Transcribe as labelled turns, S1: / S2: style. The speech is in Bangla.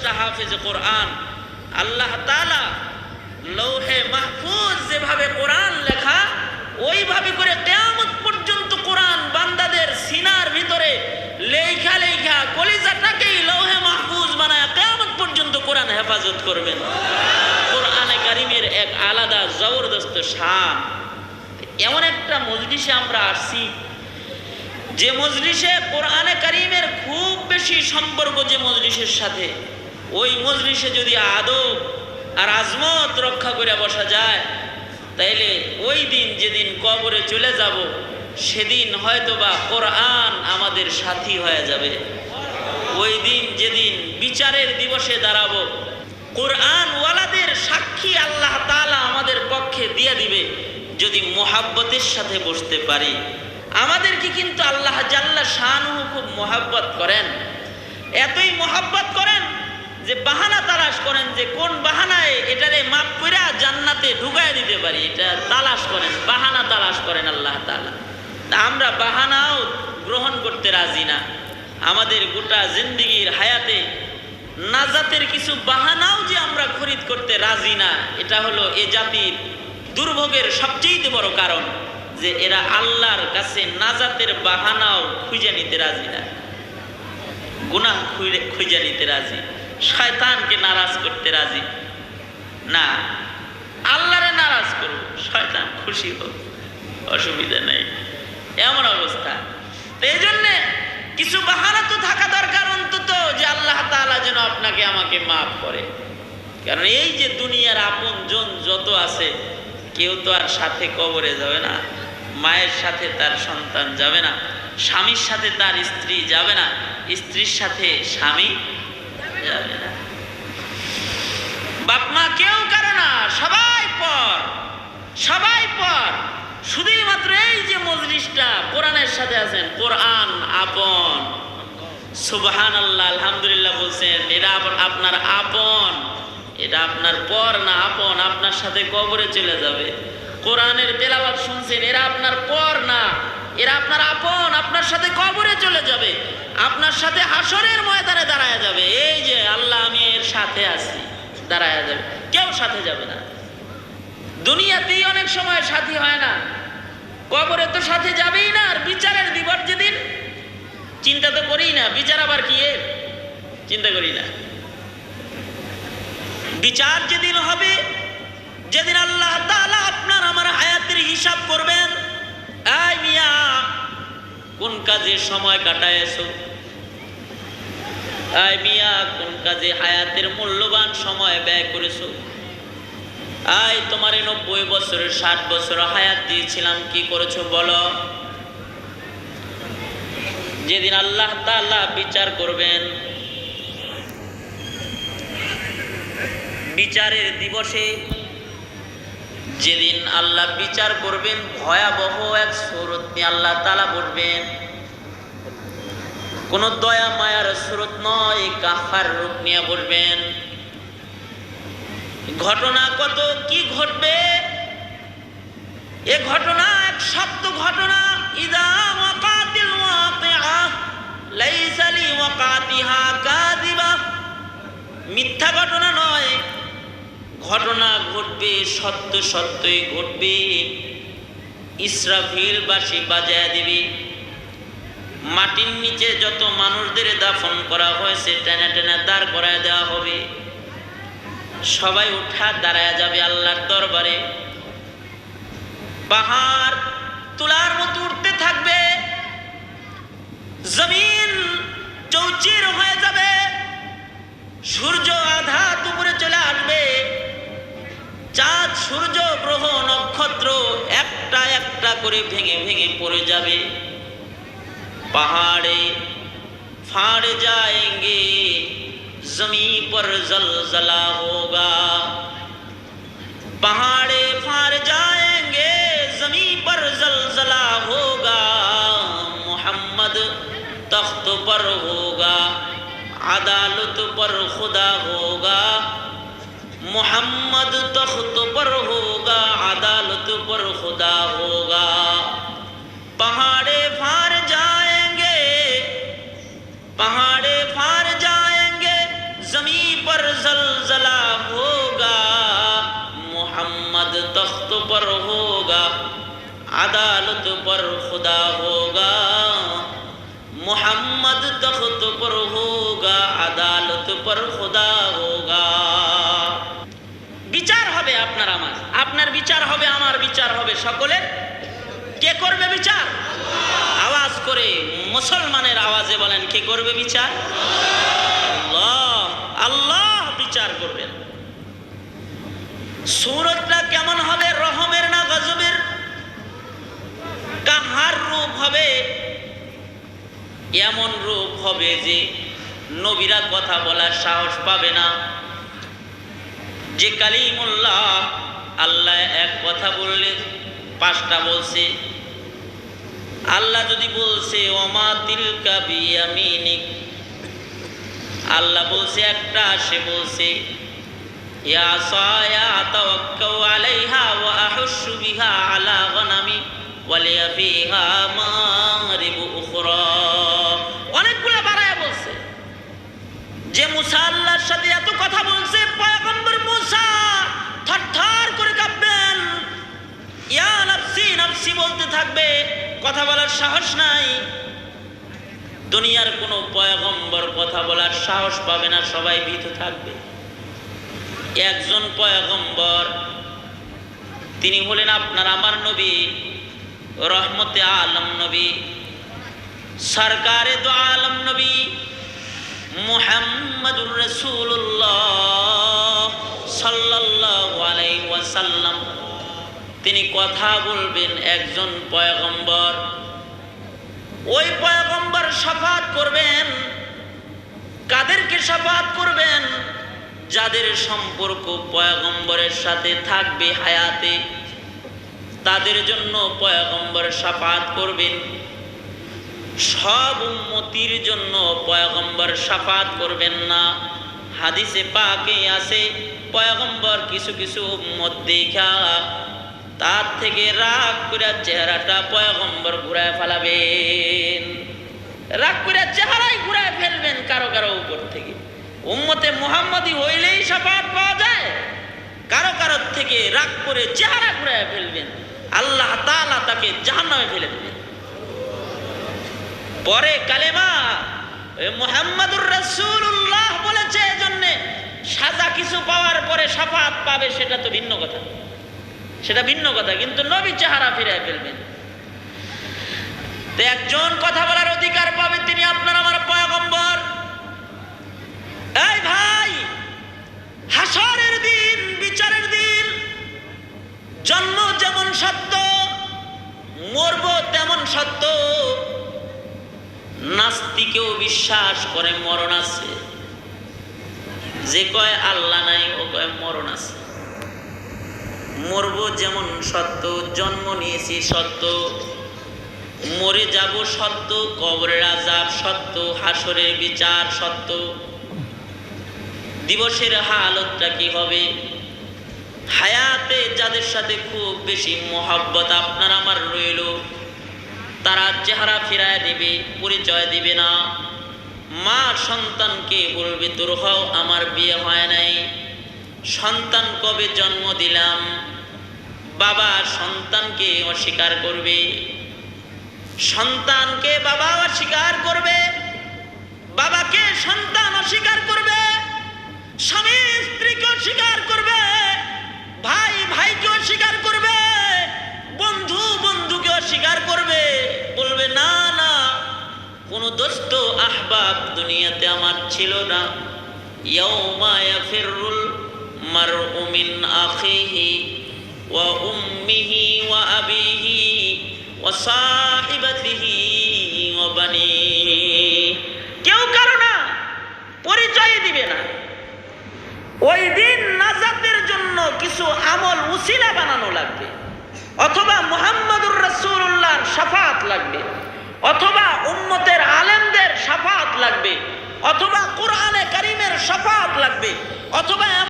S1: ফেরেশতা হাফেজ কোরআন, আল্লাহ তাআলা লৌহে মাহফুজ যেভাবে কোরআন লেখা, ওইভাবে করে কেয়ামত পর্যন্ত কোরআন বান্দাদের সিনার ভিতরে লেখা লেখা কলিজাটাকেই লৌহে মাহফুজ বানায় কেয়ামত পর্যন্ত কোরআন হেফাজত করবেন। কোরআনে কারিমের এক আলাদা জবরদস্ত শান। এমন একটা মজলিসে আমরা আসছি, যে মজলিসে কোরআনে কারিমের খুব বেশি সম্পর্ক যে মজলিসের সাথে। ওই মজলিসে যদি আদব আর আজমত রক্ষা করে বসা যায়, তাইলে ওই দিন যেদিন কবরে চলে যাব, সেদিন হয়তোবা কোরআন আমাদের সাথী হয়ে যাবে। ওই দিন যেদিন বিচারের দিবসে দাঁড়াবো কোরআন ওয়ালাদের সাক্ষী আল্লাহ তালা আমাদের পক্ষে দিয়ে দিবে, যদি মোহাব্বতের সাথে বসতে পারি। আমাদেরকে কিন্তু আল্লাহ জাল্লা শাহনুহু খুব মোহাব্বত করেন। এতই মোহাব্বত করেন যে বাহানা তালাশ করেন যে কোন বাহানায় এটারে মাপ কইরা জান্নাতে ঢুকায় দিতে পারি, এটা তালাশ করেন, বাহানা তালাশ করেন আল্লাহ তাআলা। তা আমরা বাহানাও গ্রহণ করতে রাজি না। আমাদের গোটা জিন্দিগির হায়াতে নাজাতের কিছু বাহানাও যে আমরা খরিদ করতে রাজি না, এটা হলো এ জাতির দুর্ভোগের সবচেয়ে বড় কারণ যে এরা আল্লাহর কাছে নাজাতের বাহানাও খুঁজে নিতে রাজি না। গুনাহ খুঁজে নিতে রাজি। শয়তানকে নারাজ করতে রাজি। না, আল্লাহরে নারাজ করব, শয়তান খুশি হোক, অসুবিধা নেই। এমন অবস্থা। এই জন্যে কিছু বাহানা তো থাকা দরকার অন্তত যে আল্লাহ তাআলা যেন আপনাকে আমাকে মাফ করে। কারণ এই যে দুনিয়ার আপন জন যত আছে, কেউ তো আর সাথে কবরে যাবে না, মায়ের সাথে তার সন্তান যাবে না, স্বামীর সাথে তার স্ত্রী যাবে না, স্ত্রীর সাথে স্বামী যাবে বাপ মা কেউ কারও না, সবাই পর সবাই পর। শুধুই মাত্র এই যে মজলিসটা, কোরআনের সাথে আছেন, কোরআন আপন। সুবহান আল্লাহ আলহামদুলিল্লাহ বলছেন, এটা আপনার আপন। এটা আপনার পর না, আপন। আপনার সাথে কবরে চলে যাবে। কোরআনের তেলাওয়াত শুনছেন এরা আপনার পর এরা আপনার আপন, আপনার সাথে কবরে চলে যাবে, আপনার সাথে হাসরের ময়দানে দাঁড়ায় যাবে। এই যে আল্লাহ আমি এর সাথে আছি, দাঁড়ায় যাবে। কেউ সাথে যাবে না। দুনিয়াতেই অনেক সময় সাথী হয় না। কবরে তো সাথে যাবেই না, আর বিচারের দিবস যেদিন, চিন্তা তো করি না। বিচার আবার কি এর? চিন্তা করি না। বিচার যেদিন হবে, যেদিন আল্লাহ আপনার, আমার হায়াতের হিসাব করবেন, এই মিয়া কোন কাজে সময় কাটায়ছো এই মিয়া, কোন কাজে হায়াতের মূল্যবান সময় ব্যয় করেছ? আয়, তোমার নব্বই বছরের ষাট বছর হায়াত দিয়েছিলাম, কি করেছ বলো? যেদিন আল্লাহ তাআলা বিচার করবেন, বিচারের দিবসে যেদিন আল্লাহ বিচার করবেন, ভয়াবহ এক স্রোত নিয়ে আল্লাহ তালা বলবেন, কোন দয়া, মায়ার স্রোত নয় কাহার রূপ নিয়ে বলবেন। ঘটনা কত, কি ঘটবে? এ ঘটনা এক সত্য ঘটনা। ইদা ওয়াকাতিল ওয়াকিআ লাইসা লি ওয়াকাতিহা কাযিবা। মিথ্যা ঘটনা নয় ঘটনা ঘটবে, সত্য সত্যই ঘটবে। ইসরাফিল বাসি বাজায় দিবে। মাটির নিচে যত মানুষদের দাফন করা হয়েছে, টেনে টেনে দাঁড় করায় দেওয়া হবে। সবাই উঠা দাঁড়ায় যাবে আল্লাহর দরবারে। পাহাড় তুলার মতো উঠতে থাকবে। জমিন চৌচির হয়ে যাবে। করে ভেঙে ভেঙে পড়ে যাবে। پہاڑے پھاڑ جائیں گے زمین پر زلزلہ ہوگا پہاڑے پھاڑ جائیں گے زمین پر زلزلہ ہوگا محمد تخت پر ہوگا عدالت پر خدا ہوگا محمد تخت پر ہوگا عدالت پر خدا ہوگا আদালত পর খুদা হোগা, মোহাম্মদ তখত পর হোগা, আদালত পর খুদা হোগা। বিচার হবে আপনার আমার, আপনার বিচার হবে, আমার বিচার হবে সকলের। কে করবে বিচার? আওয়াজ করে মুসলমানের আওয়াজে বলেন, কে করবে বিচার? আল্লাহ বিচার করবেন। সুরতটা কেমন হবে? রহম হবে, এমন রূপ হবে যে নবীরা কথা বলার সাহস পাবে না। যে কালিমুল্লাহ আল্লাহ এক কথা বললে, পাঁচটা বলছে, আল্লাহ যদি বলছে, ওমা তিলকা বিয়ামিনিক আল্লাহ বলছে একটা, সে বলছে, ইয়া সায়া তাওয়াক্কাউ আলাইহা ওয়া আহুশু বিহা আলা ওয়ালিয়া ফিহা মারিবু উখরা। অনেকগুলো বাড়ায় বলছে। যে মুসা আল্লাহর সাথে এত কথা বলছে, পয়গম্বর মুসা থরথর করে কাঁপবেন। ইয়া নাফসি নাফসি বলতে থাকবে, কথা বলার সাহস নাই। দুনিয়ার কোনো পয়গম্বর কথা বলার সাহস পাবে না, সবাই ভীত থাকবে। একজন পয়গম্বর, তিনি হলেন আপনার আমার নবী। রহমতে আলম নবী, সরকারে দো আলম নবী, মুহাম্মাদুর রাসূলুল্লাহ সাল্লাল্লাহু আলাইহি ওয়াসাল্লাম। তিনি কথা বলবেন একজন পয়গম্বর। ওই পয়গম্বর সাফাত করবেন। কাদেরকে সাফাত করবেন? যাদের সম্পর্ক পয়গম্বরের সাথে থাকবে হায়াতে। তাদের জন্য পয়গম্বর সাফাত করবেন। সব উম্মতির জন্য পয়গম্বর সাফাত করবেন না। হাদিসে পাকে আছে, পয়গম্বর কিছু কিছু উম্মত দেখা, তার থেকে রাগ করে চেহারাটা পয়গম্বর ঘুরায় ফেলাবেন। রাগ করে চেহারাই ঘুরায় ফেলবেন কারও কারও উপর থেকে। উম্মতে মুহাম্মদি হইলেই সাফাত পাওয়া যায়, কারও কারও থেকে রাগ করে চেহারা ঘুরায় ফেলবেন। আল্লাহ তাআলা তাকে জাহান্নামে ফেলে দেবেন পরে কালেমা মোহাম্মদুর রাসূলুল্লাহ বলেছে এজন্য সাজা কিছু পাওয়ার পরে সাফাত পাবে, সেটা তো ভিন্ন কথা। সেটা ভিন্ন কথা, কিন্তু নবী চেহারা ফিরে ফেলবেন। একজন কথা বলার অধিকার পাবে করে মরণ আছে। যে কয় আল্লাহ নাই, ও কয় মরণ আছে। মরব যেমন সত্য, জন্ম নিয়েছি সত্য। মরে যাব সত্য, কবরের আজাব সত্য, হাসরের বিচার সত্য। দিবসের হালতটা কি হবে? হায়াতে যাদের সাথে খুব বেশি মহাব্বত আপনার আমার রইল, তারা চেহারা ফিরায় দিবে, পরিচয় দিবে না। মা সন্তানকে বলবে তোর হও, আমার বিয়ে হয় নাই। সন্তান কবে জন্ম দিলাম? বাবা সন্তানকে অস্বীকার করবে। সন্তানকে বাবা অস্বীকার করবে। বাবাকে সন্তান অস্বীকার করবে। স্বামী স্ত্রীকে অস্বীকার করবে। ভাই ভাইকে অস্বীকার করবে। বন্ধু বন্ধুকে অস্বীকার করবে। বলবে, না দোস্ত আহবাব দুনিয়াতে আমার ছিল না। ইয়াউমা ইয়াফিরুল মারউ মিন আখিহি ওয়া উম্মিহি ওয়া আবিহি কেউ কারও না পরিচয় দিবে না। ওই দিন নাজাতের জন্য কিছু আমল উসিলা বানানো লাগবে। অথবা মোহাম্মদুর রাসূলুল্লাহর সাফাত লাগবে। অথবা উম্মতের আলেমদের সাফাত লাগবে অথবা কোরআনে কারিমের সাফাত লাগবে অথবা